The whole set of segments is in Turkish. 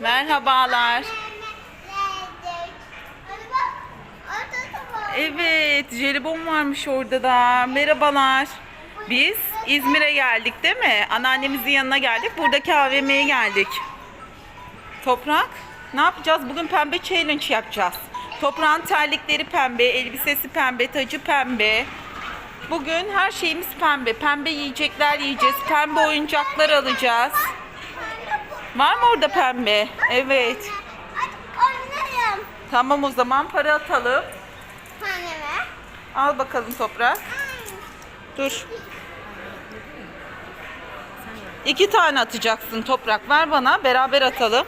Merhabalar. Evet, jelibon varmış orada da. Merhabalar. Biz İzmir'e geldik değil mi? Anneannemizin yanına geldik. Buradaki AVM'ye geldik. Toprak, ne yapacağız? Bugün pembe challenge yapacağız. Toprağın terlikleri pembe, elbisesi pembe, tacı pembe. Bugün her şeyimiz pembe. Pembe yiyecekler yiyeceğiz. Pembe oyuncaklar alacağız. Var mı orada pembe? Evet. Oynayalım. Tamam o zaman para atalım. Anneme. Al bakalım toprak. Dur. İki tane atacaksın toprak. Ver bana. Beraber atalım.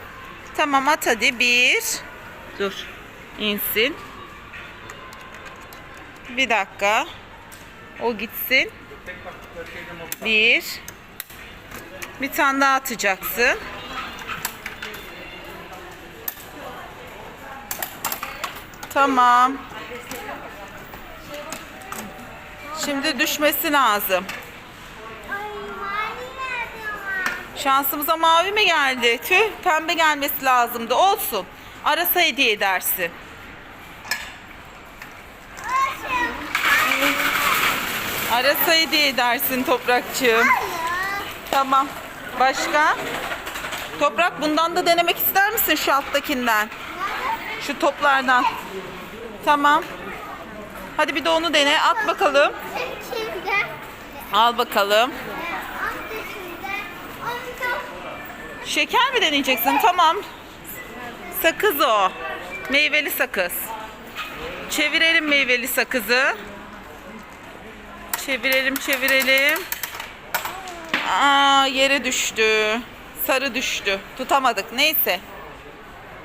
Tamam at hadi. Bir. Dur. İnsin. Bir dakika. O gitsin. Bir. Bir tane daha atacaksın. Tamam. Şimdi düşmesi lazım. Şansımıza mavi mi geldi? Tüh pembe gelmesi lazımdı. Olsun. Arasa hediye edersin. Arasa hediye edersin toprakçığım. Tamam. Başka? Toprak bundan da denemek ister misin şu alttakinden? Şu toplardan. Tamam. Hadi bir de onu dene. At bakalım. Al bakalım. Şeker mi deneyeceksin? Tamam. Sakız o. Meyveli sakız. Çevirelim meyveli sakızı. Çevirelim çevirelim. Aa yere düştü. Sarı düştü. Tutamadık. Neyse.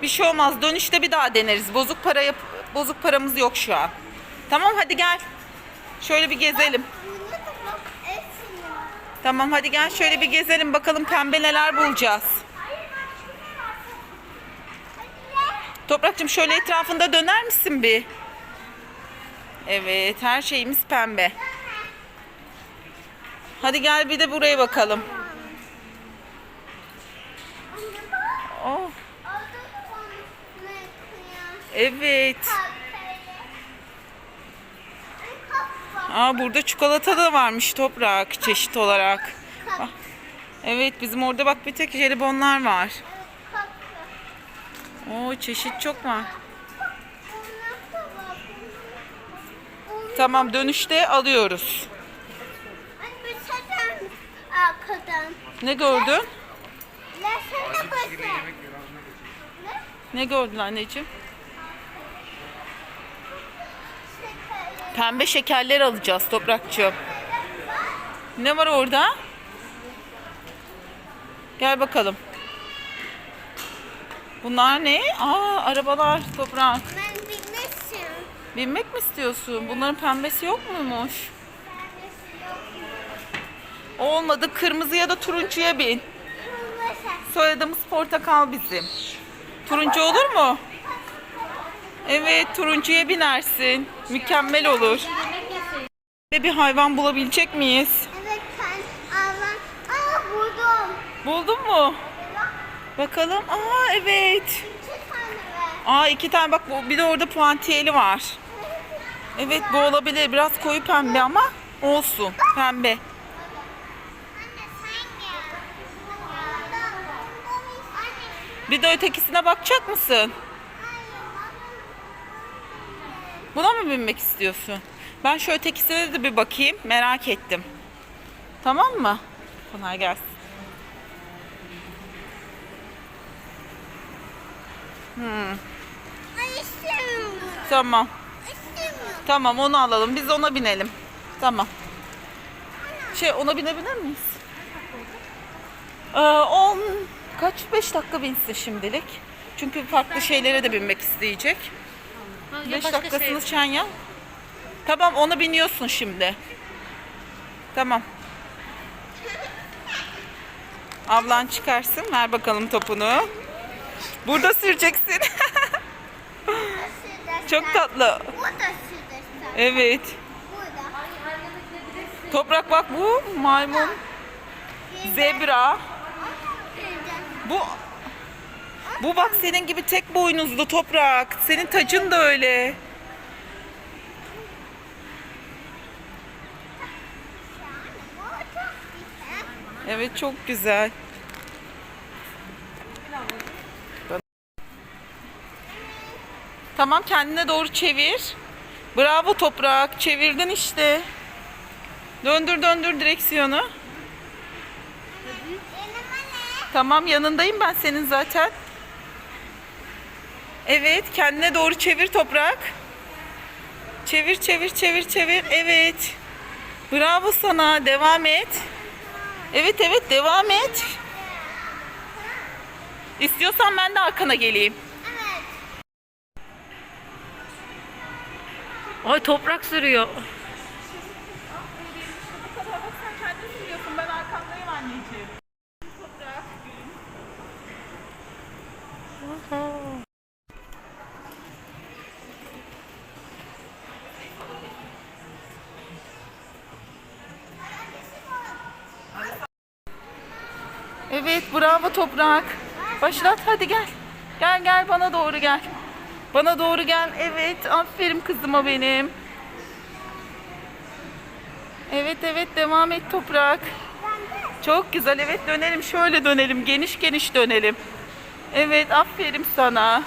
Bir şey olmaz. Dönüşte bir daha deneriz. Bozuk para yap bozuk paramız yok şu an. Tamam hadi gel. Şöyle bir gezelim. Tamam hadi gel şöyle bir gezelim bakalım pembe neler bulacağız. Toprakçım şöyle etrafında döner misin bir? Evet her şeyimiz pembe. Hadi gel bir de buraya bakalım. Oh, Aldı onu ne ya? Evet. Aa, burada çikolata da varmış toprak çeşit olarak. Ah, Evet bizim orada bak bir tek jelibonlar var. Oo çeşit çok var. Tamam dönüşte alıyoruz. Ne gördün? Ne? Ne gördün anneciğim? Pembe şekerler alacağız toprakçığım. Ne var orada? Gel bakalım. Bunlar ne? Aa arabalar toprak. Ben bilmişim. Binmek mi istiyorsun? Bunların pembesi yok muymuş? Pembesi yok. Olmadı kırmızı ya da turuncuya bin. Soyadımız portakal bizim. Turuncu olur mu? Evet turuncuya binersin. Mükemmel olur. Ve bir hayvan bulabilecek miyiz? Evet ben aldım. Aa buldum. Buldun mu? Bak Bakalım. Aa evet. iki tane var. Aa iki tane bak bir de orada puantiyeli var. Evet bu olabilir. Biraz koyu pembe ama olsun. Pembe. Bir de ötekisine bakacak mısın? Buna mı binmek istiyorsun? Ben şu ötekisine de bir bakayım. Merak ettim. Tamam mı? Kolay gelsin. İstemiyorum. Tamam. Tamam onu alalım. Biz ona binelim. Tamam. Şey ona binebilir miyiz? Ee, 10 kaç 5 dakika binsin şimdilik. Çünkü farklı şeylere de binmek isteyecek. 5 dakikasını sen ya. Tamam ona biniyorsun şimdi. Tamam. Ablan çıkarsın. Ver bakalım topunu. Burada süreceksin. Çok tatlı. Evet. Burada. Toprak bak bu maymun, zebra. Bu Bu bak senin gibi tek boynuzlu toprak. Senin tacın da öyle. Evet çok güzel. Tamam kendine doğru çevir. Bravo toprak. Çevirdin işte. Döndür döndür direksiyonu. Tamam yanındayım ben senin zaten. Evet kendine doğru çevir toprak. Çevir çevir çevir çevir. Evet. Bravo sana. Devam et. Evet evet devam et. İstiyorsan ben de arkana geleyim. Evet. Ay toprak sürüyor. Ben arkandayım anneciğim. Evet bravo toprak. Başlat hadi gel. Gel gel bana doğru gel. Bana doğru gel. Evet aferin kızıma benim. Evet evet devam et toprak. Çok güzel evet dönelim şöyle dönelim geniş geniş dönelim. Evet aferin sana.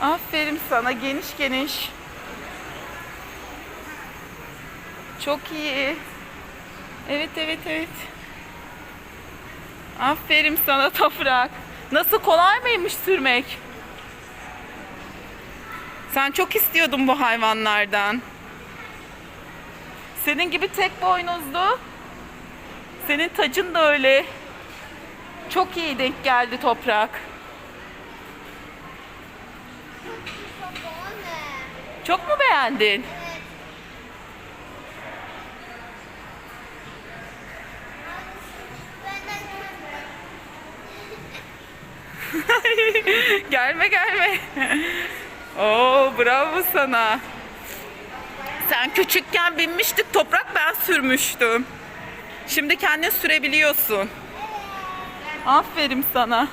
Aferin sana geniş geniş. Çok iyi. Evet evet evet. Aferin sana toprak. Nasıl kolay mıymış sürmek? Sen çok istiyordun bu hayvanlardan. Senin gibi tek boynuzlu. Senin tacın da öyle. Çok iyi denk geldi toprak. Çok mu beğendin? gelme gelme. Oo bravo sana. Sen küçükken binmiştik toprak ben sürmüştüm. Şimdi kendin sürebiliyorsun. Aferin sana.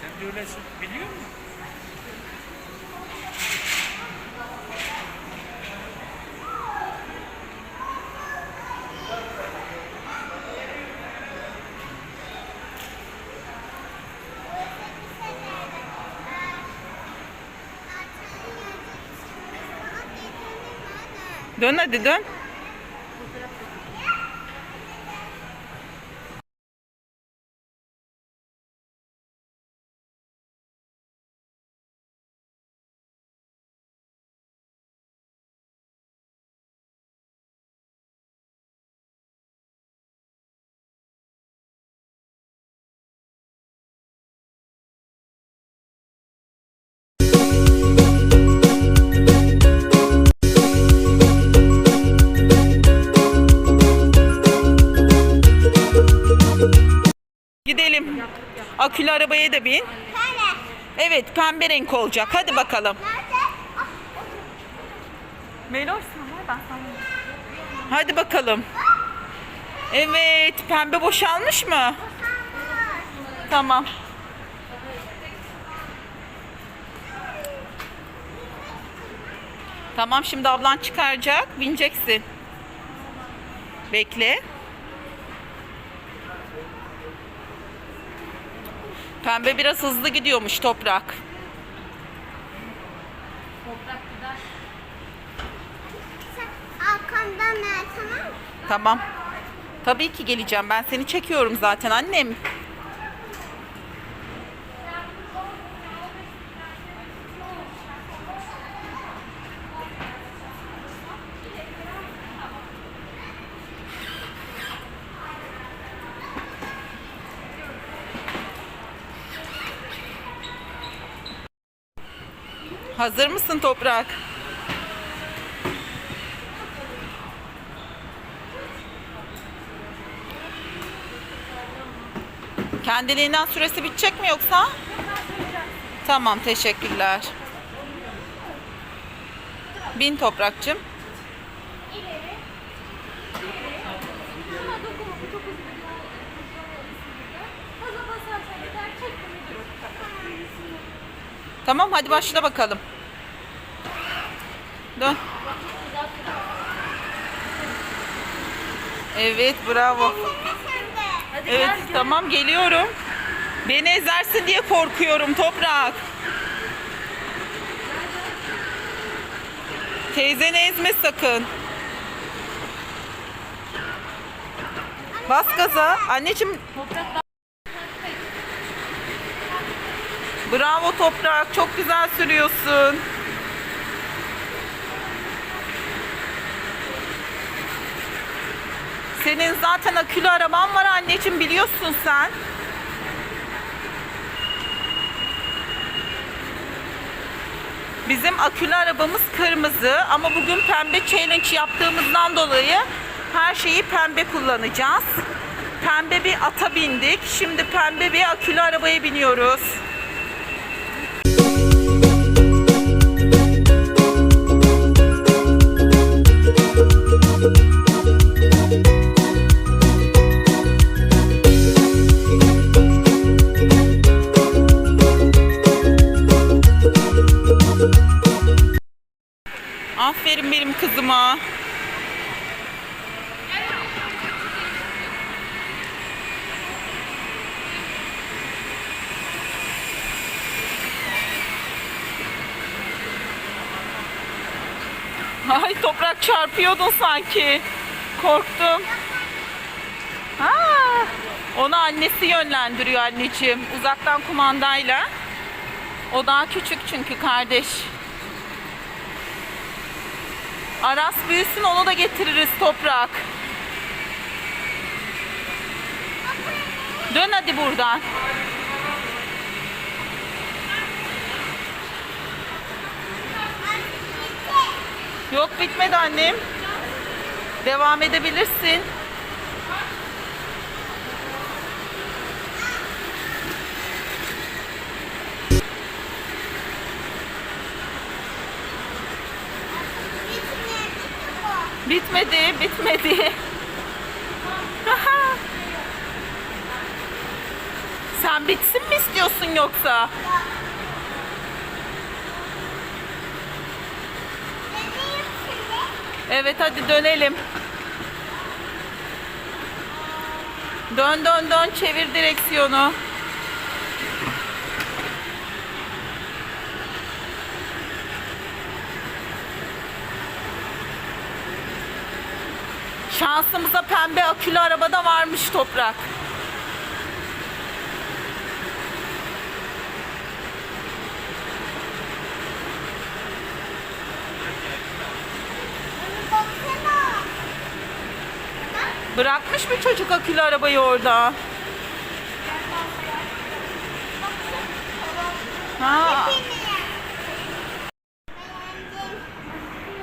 Sen de öyle biliyor musun? Dön hadi dön. Akülü arabaya da bin. Evet pembe renk olacak. Hadi bakalım. Meloş ben Hadi bakalım. Evet pembe boşalmış mı? Tamam. Tamam şimdi ablan çıkaracak. Bineceksin. Bekle. Pembe biraz hızlı gidiyormuş toprak. sen arkamdan ver tamam mı? Tamam. Tabii ki geleceğim. Ben seni çekiyorum zaten annem. Hazır mısın Toprak? Kendiliğinden süresi bitecek mi yoksa? Tamam teşekkürler. Bin toprakçım. İleri. Buna dokunma bu çok hızlı. Gaza basarsan gider çekme durur. Tamam hadi başla bakalım. Dön. Evet bravo. Evet tamam geliyorum. Beni ezersin diye korkuyorum toprak. Teyzeni ezme sakın. Bas gaza. Anneciğim. Bravo toprak. Çok güzel sürüyorsun. Senin zaten akülü araban var anneciğim biliyorsun sen. Bizim akülü arabamız kırmızı ama bugün pembe challenge yaptığımızdan dolayı her şeyi pembe kullanacağız. Pembe bir ata bindik. Şimdi pembe bir akülü arabaya biniyoruz. Aferin benim kızıma. Ay toprak çarpıyordun sanki. Korktum. Ha, onu annesi yönlendiriyor anneciğim. Uzaktan kumandayla. O daha küçük çünkü kardeş. Aras büyüsün onu da getiririz toprak. Dön hadi buradan. Yok bitmedi annem. Devam edebilirsin. Bitmedi, bitmedi. Sen bitsin mi istiyorsun yoksa? Evet hadi dönelim. Dön dön dön çevir direksiyonu. Şansımıza pembe akülü arabada varmış toprak. Bırakmış mı çocuk akülü arabayı orada? Ha,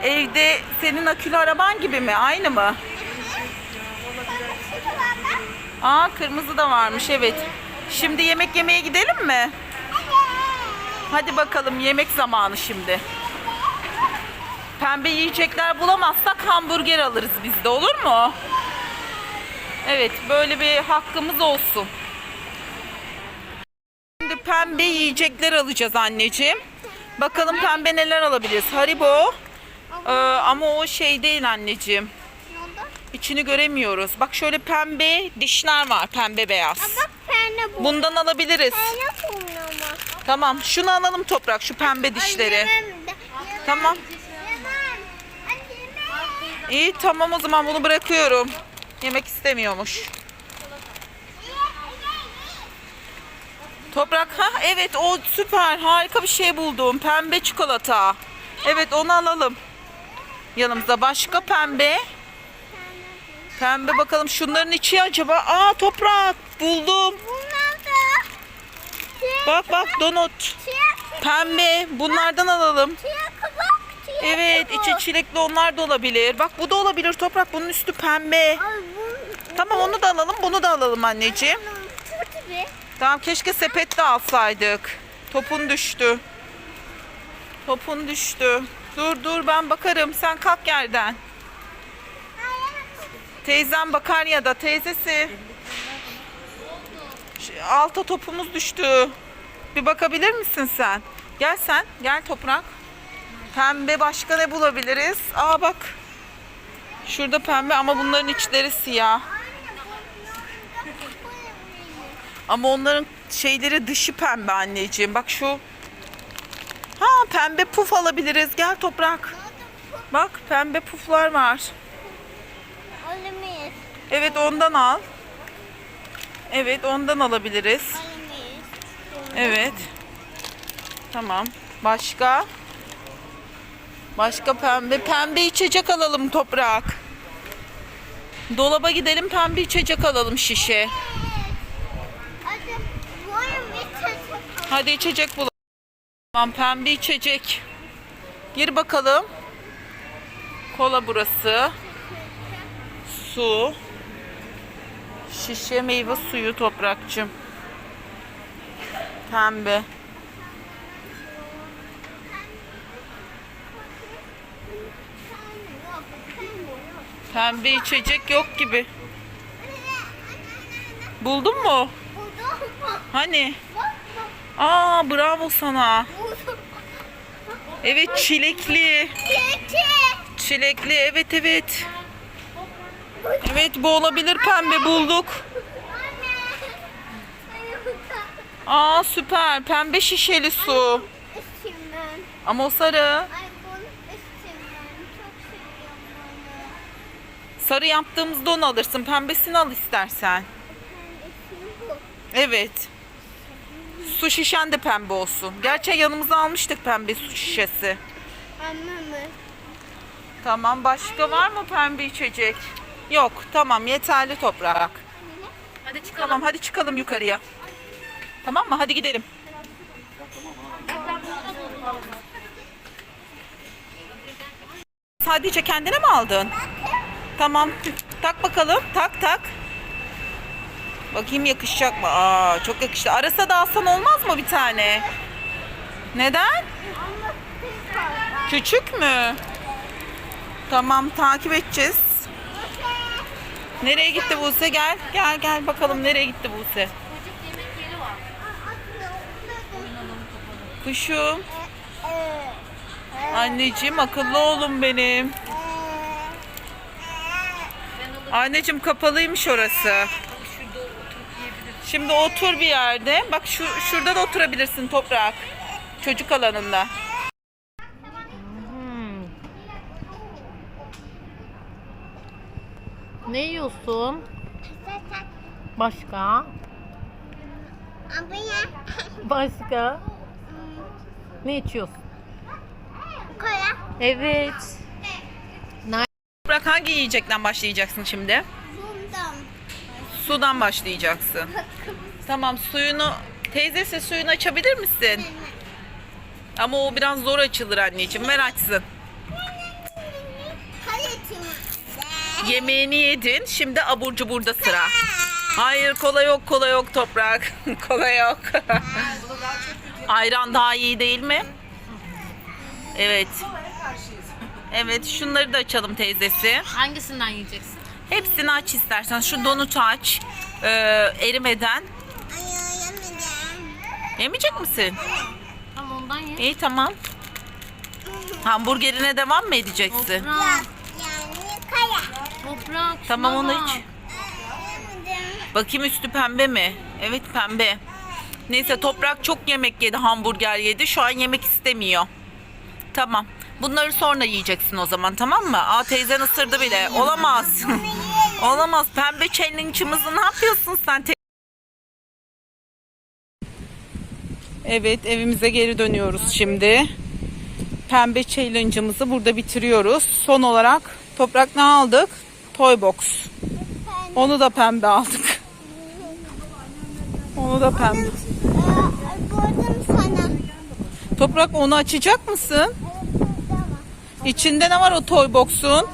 evde senin akülü araban gibi mi? Aynı mı? Aa kırmızı da varmış evet. Şimdi yemek yemeye gidelim mi? Hadi bakalım yemek zamanı şimdi. Pembe yiyecekler bulamazsak hamburger alırız biz de olur mu? Evet böyle bir hakkımız olsun. Şimdi pembe yiyecekler alacağız anneciğim. Bakalım pembe neler alabiliriz. Haribo. Ee, ama o şey değil anneciğim. İçini göremiyoruz. Bak şöyle pembe dişler var. Pembe beyaz. Bundan alabiliriz. Tamam. Şunu alalım toprak. Şu pembe dişleri. Tamam. İyi tamam o zaman bunu bırakıyorum. Yemek istemiyormuş. Toprak ha evet o süper harika bir şey buldum. Pembe çikolata. Evet onu alalım. Yanımıza başka pembe. Pembe bakalım şunların içi acaba. Aa toprak buldum. Bak bak donut. Pembe bunlardan alalım. Evet içi çilekli onlar da olabilir. Bak bu da olabilir toprak bunun üstü pembe. Tamam onu da alalım bunu da alalım anneciğim. Tamam keşke sepet de alsaydık. Topun düştü. Topun düştü. Dur dur ben bakarım. Sen kalk yerden. Teyzem bakar ya da teyzesi. Alta topumuz düştü. Bir bakabilir misin sen? Gel sen. Gel toprak. Pembe başka ne bulabiliriz? Aa bak. Şurada pembe ama bunların içleri siyah. Ama onların şeyleri dışı pembe anneciğim. Bak şu. Ha pembe puf alabiliriz. Gel toprak. Bak pembe puflar var. Evet ondan al. Evet ondan alabiliriz. Evet. Tamam. Başka? Başka pembe. Pembe içecek alalım toprak. Dolaba gidelim pembe içecek alalım şişe. Hadi. İçecek bulalım. Tamam pembe içecek. Gir bakalım. Kola burası. Su. Şişe meyve suyu toprakçım. Pembe. Pembe içecek yok gibi. Buldun mu? Buldum? Hani? Aa bravo sana. Evet çilekli. Çilekli evet evet. Evet bu olabilir pembe bulduk. Aa süper pembe şişeli su. Ama o sarı. Ay bunu içim ben. Çok seviyorum bunu. Sarı yaptığımızda onu alırsın. Pembesini al istersen. Evet. Su şişen de pembe olsun. Gerçi yanımıza almıştık pembe su şişesi. Anne Tamam başka var mı pembe içecek? Yok tamam yeterli toprak. Hadi çıkalım. Tamam hadi çıkalım yukarıya. Tamam mı? Hadi gidelim. Sadece kendine mi aldın? Tamam. Tak bakalım. Tak tak. Bakayım yakışacak mı? Aa çok yakıştı. Arasa da alsan olmaz mı bir tane? Neden? Küçük mü? Tamam takip edeceğiz. Nereye gitti Buse? Gel. Gel gel bakalım nereye gitti Buse? Kuşum. Anneciğim akıllı oğlum benim. Anneciğim kapalıymış orası. Şimdi otur bir yerde. Bak şu şurada da oturabilirsin toprak. Çocuk alanında. Ne yiyorsun? Başka? Başka? Ne içiyorsun? Kola. Evet. Toprak hangi yiyecekten başlayacaksın şimdi? Bundan. Sudan başlayacaksın. Tamam suyunu teyzesi suyunu açabilir misin? Ama o biraz zor açılır anneciğim. Ver açsın. Yemeğini yedin. Şimdi abur cuburda sıra. Hayır kola yok kola yok toprak. kola yok. Ayran daha iyi değil mi? Evet. Evet şunları da açalım teyzesi. Hangisinden yiyeceksin? Hepsini aç istersen. Şu donutu aç. Ee, erimeden. Yemeyecek misin? Tamam ondan ye. İyi tamam. Hamburgerine devam mı edeceksin? Toprak. Yani kaya. Toprak. Tamam şuna onu bak. iç. Yemedim. Bakayım üstü pembe mi? Evet pembe. Neyse toprak çok yemek yedi, hamburger yedi. Şu an yemek istemiyor. Tamam. Bunları sonra yiyeceksin o zaman tamam mı? Aa teyzen ısırdı bile. Olamaz. Olamaz. Pembe challenge'ımızı ne yapıyorsun sen? Evet evimize geri dönüyoruz şimdi. Pembe challenge'ımızı burada bitiriyoruz. Son olarak toprak ne aldık? Toy box. Onu da pembe aldık. Onu da pembe. Toprak onu açacak mısın? İçinde ne var o toy box'un?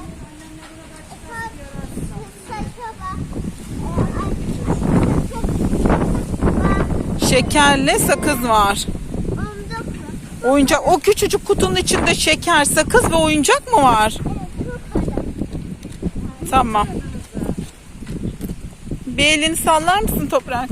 Şekerli sakız var. Oyuncak. O küçücük kutunun içinde şeker, sakız ve oyuncak mı var? Tamam. Bir elini sallar mısın Toprak?